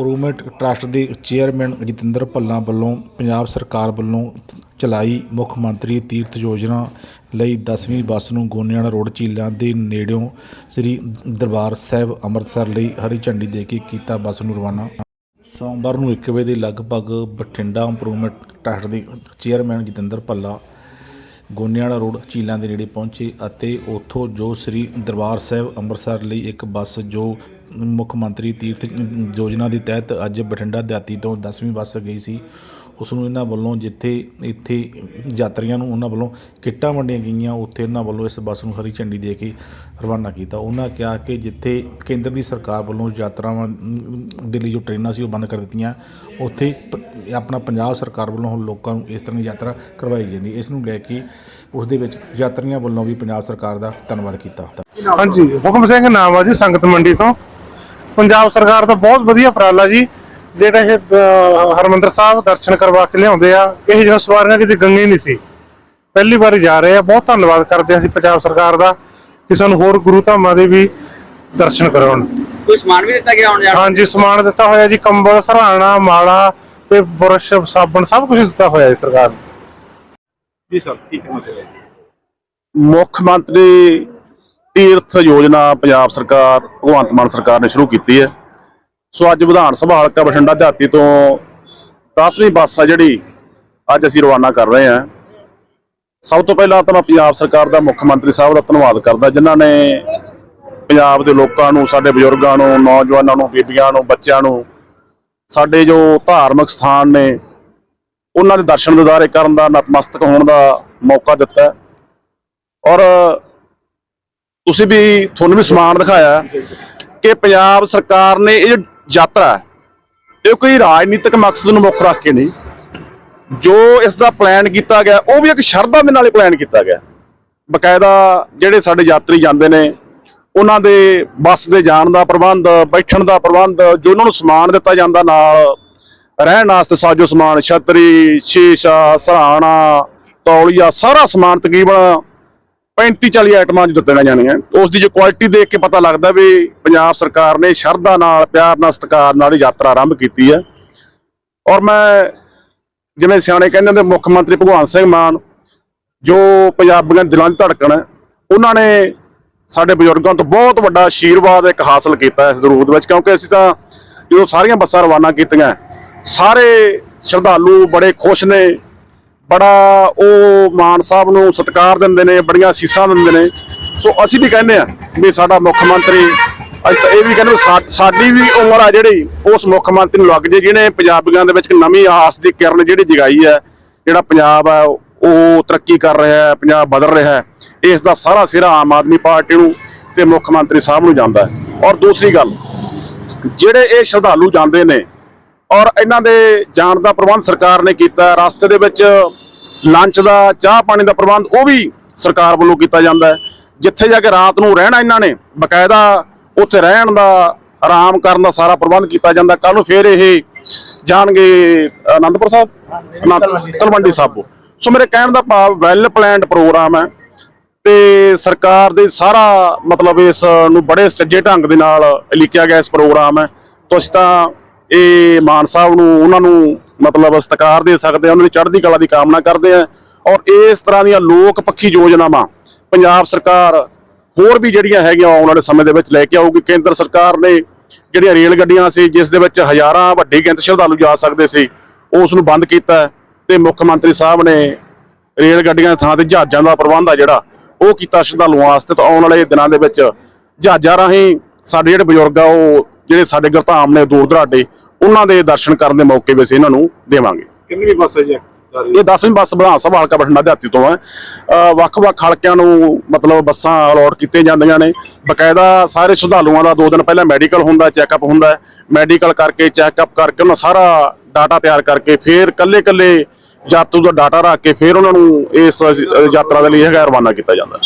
Improvement trust ਦੇ chairman Jatinder Bhalla ਵੱਲੋਂ ਪੰਜਾਬ ਸਰਕਾਰ ਵੱਲੋਂ ਚਲਾਈ ਮੁੱਖ ਮੰਤਰੀ ਤੀਰਥ ਯੋਜਨਾ ਲਈ 10ਵੀਂ ਬੱਸ ਨੂੰ ਗੋਨਿਆਣਾ ਰੋਡ ਝੀਲਾਂ ਦੇ ਨੇੜਿਓਂ ਸ੍ਰੀ ਦਰਬਾਰ ਸਾਹਿਬ ਅੰਮ੍ਰਿਤਸਰ ਲਈ ਹਰੀ ਝੰਡੀ ਦੇ ਕੇ ਕੀਤਾ ਬੱਸ ਨੂੰ ਰਵਾਨਾ। ਸੋਮਵਾਰ ਨੂੰ 1 ਵਜੇ ਦੇ ਲਗਭਗ ਬਠਿੰਡਾ ਇੰਪਰੂਵਮੈਂਟ ਟਰਸਟ ਦੇ ਚੇਅਰਮੈਨ ਜਤਿੰਦਰ ਭੱਲਾ ਗੋਨਿਆਣਾ ਰੋਡ ਝੀਲਾਂ ਦੇ ਨੇੜੇ ਪਹੁੰਚੇ ਅਤੇ ਉੱਥੋਂ ਜੋ ਸ੍ਰੀ ਦਰਬਾਰ ਸਾਹਿਬ ਅੰਮ੍ਰਿਤਸਰ ਲਈ ਇੱਕ ਬੱਸ ਜੋ ਮੁੱਖ ਮੰਤਰੀ ਤੀਰਥ ਯੋਜਨਾ ਦੇ ਤਹਿਤ ਅੱਜ ਬਠਿੰਡਾ ਦਿਹਾਤੀ ਤੋਂ 10ਵੀਂ ਬੱਸ ਗਈ ਸੀ। ਉਸ ਨੂੰ ਇਹਨਾਂ ਵੱਲੋਂ ਜਿੱਥੇ ਇੱਥੇ ਯਾਤਰੀਆਂ ਨੂੰ ਉਹਨਾਂ ਵੱਲੋਂ ਕਿੱਟਾਂ ਵੰਡੀਆਂ ਗਈਆਂ ਉੱਥੇ ਇਹਨਾਂ ਵੱਲੋਂ ਇਸ ਬੱਸ ਨੂੰ ਹਰੀ ਝੰਡੀ ਦੇ ਕੇ ਰਵਾਨਾ ਕੀਤਾ। ਉਹਨਾਂ ਕਿਹਾ ਕਿ ਜਿੱਥੇ ਕੇਂਦਰ ਦੀ ਸਰਕਾਰ ਵੱਲੋਂ ਯਾਤਰਾਵਾਂ ਅਮ, ਦੇ ਲਈ ਜੋ ਟ੍ਰੇਨਾਂ ਸੀ ਉਹ ਬੰਦ ਕਰ ਦਿੱਤੀਆਂ ਉੱਥੇ ਪ- ਆਪਣਾ ਪੰਜਾਬ ਸਰਕਾਰ ਵੱਲੋਂ ਹੁਣ ਲੋਕਾਂ ਨੂੰ ਇਸ ਤਰ੍ਹਾਂ ਦੀ ਯਾਤਰਾ ਕਰਵਾਈ ਜਾਂਦੀ ਇਸ ਨੂੰ ਲੈ ਕੇ ਉਸ ਦੇ ਵਿੱਚ ਯਾਤਰੀਆਂ ਵੱਲੋਂ ਵੀ ਪੰਜਾਬ ਸਰਕਾਰ ਦਾ ਧੰਨਵਾਦ ਕੀਤਾ। ਹਾਂਜੀ ਹੁਕਮ ਸਿੰਘ ਨਾਮ ਆ ਜੀ ਸੰਗਤ ਮੰਡੀ ਤੋਂ। ਪੰਜਾਬ ਸਰਕਾਰ ਦਾ ਬਹੁਤ ਵਧੀਆ ਉਪਰਾਲਾ ਜੀ। ਜਿਹੜਾ ਇਹ ਹਰਮੰਦਰ ਸਾਹਿਬ ਦਰਸ਼ਨ ਕਰਵਾ ਕੇ ਲਿਆਉਂਦੇ ਆ ਇਹ ਜਿਹੀਆਂ ਸਵਾਰੀਆਂ ਕਿਤੇ ਗੰਗੇ ਨਹੀਂ ਸੀ। ਪਹਿਲੀ ਵਾਰ ਜਾ ਰਹੇ ਆ ਬਹੁਤ ਧੰਨਵਾਦ ਕਰਦੇ ਹਾਂ ਅਸੀਂ ਪੰਜਾਬ ਸਰਕਾਰ ਦਾ ਕਿ ਸਾਨੂੰ ਹੋਰ ਗੁਰੂ ਧਾਮਾਂ ਦੇ ਵੀ ਦਰਸ਼ਨ ਕਰਾਉਣ। ਕੋਈ ਸਮਾਨ ਵੀ ਦਿੱਤਾ ਗਿਆ ਆਉਣ ਜਾਣ? ਹਾਂਜੀ ਸਮਾਨ ਦਿੱਤਾ ਹੋਇਆ ਜੀ ਕੰਬਲ ਸਰਾਣਾ ਮਾਲਾ ਤੇ ਬੁਰਸ਼ ਸਾਬਣ ਸਭ ਕੁਝ ਦਿੱਤਾ ਹੋਇਆ ਜੀ ਸਰਕਾਰ ਨੇ। ਜੀ ਸਰ ਕੀ ਕਹਿਣਾ ਚਾਹੀਦਾ ਮੁੱਖ ਮੰਤਰੀ ਤੀਰਥ ਯੋਜਨਾ ਪੰਜਾਬ ਸਰਕਾਰ, ਭਗਵੰਤ ਮਾਨ ਸਰਕਾਰ ਨੇ ਸ਼ੁਰੂ ਕੀਤੀ ਹੈ। ਸੋ ਅੱਜ ਵਿਧਾਨ ਸਭਾ ਹਲਕਾ ਬਠਿੰਡਾ ਦਿਹਾਤੀ ਤੋਂ 10ਵੀਂ ਬੱਸ ਆ ਜਿਹੜੀ, ਅੱਜ ਅਸੀਂ ਰਵਾਨਾ ਕਰ ਰਹੇ ਹਾਂ। ਸਭ ਤੋਂ ਪਹਿਲਾਂ ਤਾਂ ਮੈਂ ਪੰਜਾਬ ਸਰਕਾਰ ਦਾ ਮੁੱਖ ਮੰਤਰੀ ਸਾਹਿਬ ਦਾ ਧੰਨਵਾਦ ਕਰਦਾ, ਜਿਨ੍ਹਾਂ ਨੇ ਪੰਜਾਬ ਦੇ ਲੋਕਾਂ ਨੂੰ, ਸਾਡੇ ਬਜ਼ੁਰਗਾਂ ਨੂੰ, ਨੌਜਵਾਨਾਂ ਨੂੰ, ਬੀਬੀਆਂ ਨੂੰ, ਬੱਚਿਆਂ ਨੂੰ, ਸਾਡੇ ਜੋ ਧਾਰਮਿਕ ਸਥਾਨ ਨੇ, ਉਹਨਾਂ ਦੇ ਦਰਸ਼ਨ ਦਿਦਾਰੇ ਕਰਨ ਦਾ ਨਤਮਸਤਕ ਹੋਣ ਦਾ ਮੌਕਾ ਦਿੱਤਾ। ਔਰ ਤੁਸੀਂ ਵੀ ਤੁਹਾਨੂੰ ਵੀ ਸਮਾਨ ਦਿਖਾਇਆ ਕਿ ਪੰਜਾਬ ਸਰਕਾਰ ਨੇ ਇਹ ਜੋ ਯਾਤਰਾ ਇਹ ਕੋਈ ਰਾਜਨੀਤਿਕ ਮਕਸਦ ਨੂੰ ਮੁੱਖ ਰੱਖ ਕੇ ਨਹੀਂ। ਜੋ ਇਸ ਦਾ ਪਲਾਨ ਕੀਤਾ ਗਿਆ, ਉਹ ਵੀ ਇੱਕ ਸ਼ਰਧਾ ਦੇ ਨਾਲ ਹੀ ਪਲਾਨ ਕੀਤਾ ਗਿਆ। ਬਕਾਇਦਾ ਜਿਹੜੇ ਸਾਡੇ ਯਾਤਰੀ ਜਾਂਦੇ ਨੇ, ਉਹਨਾਂ ਦੇ ਬੱਸ ਦੇ ਜਾਣ ਦਾ ਪ੍ਰਬੰਧ, ਬੈਠਣ ਦਾ ਪ੍ਰਬੰਧ, ਜੋ ਉਹਨਾਂ ਨੂੰ ਸਮਾਨ ਦਿੱਤਾ ਜਾਂਦਾ ਨਾਲ, ਰਹਿਣ ਵਾਸਤੇ ਸਾਜੋ ਸਮਾਨ, ਛਤਰੀ, ਸ਼ੀਸ਼ਾ, ਸਰਾਣਾ, ਤੌਲੀਆ, ਸਾਰਾ ਸਮਾਨ ਤਕਰੀਬਨ 35 40 ਆਈਟਮਾਂ ਚ ਦਿੱਤੀਆਂ ਜਾਣੀਆਂ। ਉਸ ਦੀ ਜੋ ਕੁਆਲਿਟੀ ਦੇਖ ਕੇ ਪਤਾ ਲੱਗਦਾ ਵੀ ਪੰਜਾਬ ਸਰਕਾਰ ਨੇ ਸ਼ਰਧਾ ਨਾਲ, ਪਿਆਰ ਨਾਲ, ਸਤਿਕਾਰ ਨਾਲ ਯਾਤਰਾ ਆਰੰਭ ਕੀਤੀ ਹੈ। ਔਰ ਮੈਂ ਜਿਵੇਂ ਸਿਆਣੇ ਕਹਿੰਦੇ ਹੁੰਦੇ, ਮੁੱਖ ਮੰਤਰੀ ਭਗਵੰਤ ਸਿੰਘ ਮਾਨ, ਜੋ ਪੰਜਾਬੀਆਂ ਦੇ ਦਿਲਾਂ ਦੀ ਧੜਕਣ ਹੈ ਉਹਨਾਂ ਨੇ ਸਾਡੇ ਬਜ਼ੁਰਗਾਂ ਤੋਂ ਬਹੁਤ ਵੱਡਾ ਆਸ਼ੀਰਵਾਦ ਇੱਕ ਹਾਸਲ ਕੀਤਾ ਇਸ ਦਰੂਦ ਵਿੱਚ, ਕਿਉਂਕਿ ਅਸੀਂ ਤਾਂ ਜਦੋਂ ਸਾਰੀਆਂ ਬੱਸਾਂ ਰਵਾਨਾ ਕੀਤੀਆਂ, ਸਾਰੇ ਸ਼ਰਧਾਲੂ ਬੜੇ ਖੁਸ਼ ਨੇ ਬੜਾ ਉਹ ਮਾਨ ਸਾਹਿਬ ਨੂੰ ਸਤਿਕਾਰ ਦਿੰਦੇ ਨੇ, ਬੜੀਆਂ ਅਸੀਸਾਂ ਦਿੰਦੇ ਨੇ। ਸੋ ਅਸੀਂ ਵੀ ਕਹਿੰਦੇ ਆ ਵੀ ਸਾਡਾ ਮੁੱਖ ਮੰਤਰੀ, ਅਸੀਂ ਤਾਂ ਇਹ ਵੀ ਕਹਿੰਦੇ ਸਾ- ਸਾਡੀ ਵੀ ਉਮਰ ਆ ਜਿਹੜੀ, ਉਸ ਮੁੱਖ ਮੰਤਰੀ ਨੂੰ ਲੱਗ ਜੇ, ਜਿਹਨੇ ਪੰਜਾਬੀਆਂ ਦੇ ਵਿੱਚ ਇੱਕ ਨਵੀਂ ਆਸ ਦੀ ਕਿਰਨ ਜਿਹੜੀ ਜਗਾਈ ਹੈ, ਜਿਹੜਾ ਪੰਜਾਬ ਹੈ, ਉਹ ਤਰੱਕੀ ਕਰ ਰਿਹਾ ਹੈ, ਪੰਜਾਬ ਬਦਲ ਰਿਹਾ ਹੈ, ਇਸ ਦਾ ਸਾਰਾ ਸਿਰਾ ਆਮ ਆਦਮੀ ਪਾਰਟੀ ਨੂੰ ਤੇ ਮੁੱਖ ਮੰਤਰੀ ਸਾਹਿਬ ਨੂੰ ਜਾਂਦਾ ਹੈ। ਔਰ ਦੂਸਰੀ ਗੱਲ, ਜਿਹੜੇ ਇਹ ਸ਼ਰਧਾਲੂ ਜਾਂਦੇ ਨੇ, ਔਰ ਇਹਨਾਂ ਦੇ ਜਾਣ ਦਾ ਪ੍ਰਬੰਧ ਸਰਕਾਰ ਨੇ ਕੀਤਾ ਰਸਤੇ ਦੇ ਵਿੱਚ ਲੰਚ ਦਾ ਚਾਹ ਪਾਣੀ ਦਾ ਪ੍ਰਬੰਧ ਉਹ ਵੀ ਸਰਕਾਰ ਵੱਲੋਂ ਕੀਤਾ ਜਾਂਦਾ ਹੈ। ਜਿੱਥੇ ਜਾ ਕੇ ਰਾਤ ਨੂੰ ਰਹਿਣਾ ਇਹਨਾਂ ਨੇ ਬਕਾਇਦਾ ਉੱਥੇ ਰਹਿਣ ਦਾ ਆਰਾਮ ਕਰਨ ਦਾ ਸਾਰਾ ਪ੍ਰਬੰਧ ਕੀਤਾ ਜਾਂਦਾ। ਕੱਲ ਨੂੰ ਫੇਰ ਇਹ ਜਾਣਗੇ ਅਨੰਦਪੁਰ ਸਾਹਿਬ? ਤਲਵੰਡੀ ਸਾਬੋ ਸੋ ਮੇਰੇ ਕਹਿਣ ਦਾ ਭਾਵ ਵੈਲ ਪਲਾਨਡ ਪ੍ਰੋਗਰਾਮ ਹੈ ਤੇ ਸਰਕਾਰ ਦੇ ਸਾਰਾ ਮਤਲਬ ਇਸ ਨੂੰ ਬੜੇ ਸੱਜੇ ਢੰਗ ਦੇ ਨਾਲ ਲਿਖਿਆ ਗਿਆ ਇਸ ਪ੍ਰੋਗਰਾਮ ਹੈ। ਤੁਸੀਂ ਤਾਂ ਇਹ ਮਾਨ ਸਾਹਿਬ ਨੂੰ ਉਹਨਾਂ ਨੂੰ ਮਤਲਬ ਸਤਿਕਾਰ ਦੇ ਸਕਦੇ ਆ, ਉਹਨਾਂ ਦੀ ਚੜ੍ਹਦੀ ਕਲਾ ਦੀ ਕਾਮਨਾ ਕਰਦੇ ਆ। ਔਰ ਇਸ ਤਰ੍ਹਾਂ ਦੀਆਂ ਲੋਕ ਪੱਖੀ ਯੋਜਨਾਵਾਂ ਪੰਜਾਬ ਸਰਕਾਰ ਹੋਰ ਵੀ ਜਿਹੜੀਆਂ ਹੈਗੀਆਂ ਆਉਣ ਵਾਲੇ ਸਮੇਂ ਦੇ ਵਿੱਚ ਲੈ ਕੇ ਆਊਗੀ। ਕੇਂਦਰ ਸਰਕਾਰ ਨੇ ਜਿਹੜੀਆਂ ਰੇਲ ਗੱਡੀਆਂ ਸੀ, ਜਿਸ ਦੇ ਵਿੱਚ ਹਜ਼ਾਰਾਂ ਵੱਡੀ ਗਿਣਤੀ ਸ਼ਰਧਾਲੂ ਜਾ ਸਕਦੇ ਸੀ, ਉਸ ਨੂੰ ਬੰਦ ਕੀਤਾ ਹੈ ਤੇ ਮੁੱਖ ਮੰਤਰੀ ਸਾਹਿਬ ਨੇ ਰੇਲ ਗੱਡੀਆਂ ਥਾਂ ਤੇ ਜਹਾਜ਼ਾਂ ਦਾ ਪ੍ਰਬੰਧ ਆ ਜਿਹੜਾ, ਉਹ ਕੀਤਾ ਸ਼ਰਧਾਲੂਆਂ ਵਾਸਤੇ। ਤਾਂ ਆਉਣ ਵਾਲੇ ਦਿਨਾਂ ਦੇ ਵਿੱਚ ਜਹਾਜ਼ਾਂ ਰਾਹੀਂ ਸਾਡੇ ਜਿਹੜੇ ਬਜ਼ੁਰਗ ਆ, ਉਹ ਜਿਹੜੇ ਸਾਡੇ ਗੁਰਧਾਮ ਨੇ ਦੂਰ ਦਰਾਡੇ ਉਹਨਾਂ ਦੇ ਦਰਸ਼ਨ ਕਰਨ ਦੇ ਮੌਕੇ ਵੀ ਅਸੀਂ ਇਹਨਾਂ ਨੂੰ ਦੇਵਾਂਗੇ। ਕਿੰਨੀ ਬੱਸ ਹੈ ਜੀ? ਇਹ 10ਵੀਂ ਬੱਸ ਵਿਧਾਨ ਸਭਾ ਹਲਕਾ ਬਠਿੰਡਾ ਦਿਹਾਤੀ ਤੋਂ ਹੈ। ਵੱਖ-ਵੱਖ ਹਲਕਿਆਂ ਨੂੰ ਮਤਲਬ ਬੱਸਾਂ ਅਲਾਟ ਕੀਤੀਆਂ ਜਾਂਦੀਆਂ ਨੇ। ਬਕਾਇਦਾ ਸਾਰੇ ਸ਼ਰਧਾਲੂਆਂ ਦਾ ਦੋ ਦਿਨ ਪਹਿਲਾਂ ਮੈਡੀਕਲ ਹੁੰਦਾ ਚੈੱਕਅਪ ਹੁੰਦਾ ਮੈਡੀਕਲ ਕਰਕੇ ਚੈੱਕਅਪ ਕਰਕੇ ਉਹਨਾਂ ਸਾਰਾ ਡਾਟਾ ਤਿਆਰ ਕਰਕੇ ਫਿਰ ਕੱਲੇ-ਕੱਲੇ ਯਾਤਰੂ ਦਾ ਡਾਟਾ ਰੱਖ ਕੇ ਫਿਰ ਉਹਨਾਂ ਨੂੰ ਇਸ ਯਾਤਰਾ ਦੇ ਲਈ ਹੈਗਾ ਰਵਾਨਾ ਕੀਤਾ ਜਾਂਦਾ